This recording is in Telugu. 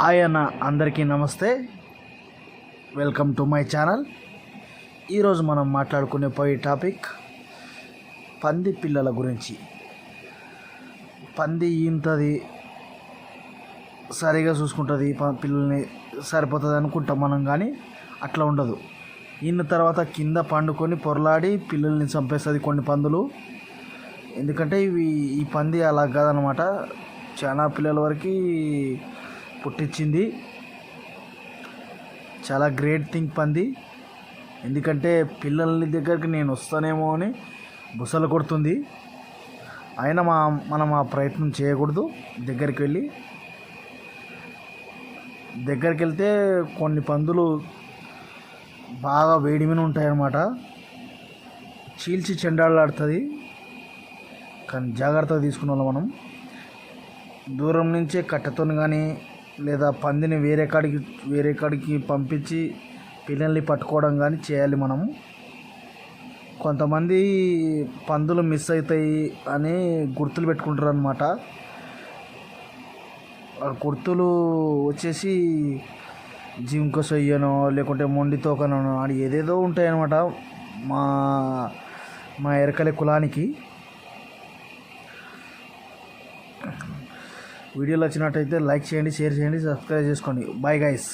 ఆయన అందరికీ నమస్తే. వెల్కమ్ టు మై ఛానల్ ఈరోజు మనం మాట్లాడుకునే పోయే టాపిక్ పంది పిల్లల గురించి. పంది ఈంతది సరిగా చూసుకుంటుంది ప- పిల్లల్ని సరిపోతుంది అనుకుంటాం మనం కానీ అట్లా ఉండదు. ఈయన తర్వాత కింద పండుకొని పొరలాడి పిల్లల్ని చంపేస్తుంది కొన్ని పందులు. ఎందుకంటే ఇవి ఈ పంది అలా కాదనమాట. చాలా పిల్లల వరకు పుట్టించింది. చాలా గ్రేట్ థింగ్ పంది. ఎందుకంటే పిల్లల్ని దగ్గరికి నేను వస్తానేమో అని బుసలు కొడుతుంది. అయినా మా మనం ఆ ప్రయత్నం చేయకూడదు. దగ్గరికి వెళ్ళి. దగ్గరికి వెళ్తే కొన్ని పందులు బాగా వేడి మీద ఉంటాయన్నమాట. చీల్చి చెండాలాడుతుంది. కానీ జాగ్రత్తగా తీసుకున్న మనం. దూరం నుంచే కట్టెతో కానీ లేదా పందిని వేరే కాడికి వేరే కాడికి పంపించి పిల్లల్ని పట్టుకోవడం కానీ చేయాలి మనము. కొంతమంది పందులు మిస్ అవుతాయి అని గుర్తులు పెట్టుకుంటారు అనమాట గుర్తులు వచ్చేసి జింక సొయ్యనో లేకుంటే మొండి తోకనో అది ఏదేదో ఉంటాయన్నమాట మా మా ఎరకల కులానికి. వీడియోలు వచ్చినట్టయితే లైక్ చేయండి షేర్ చేయండి సబ్స్క్రైబ్ చేసుకోండి. Bye guys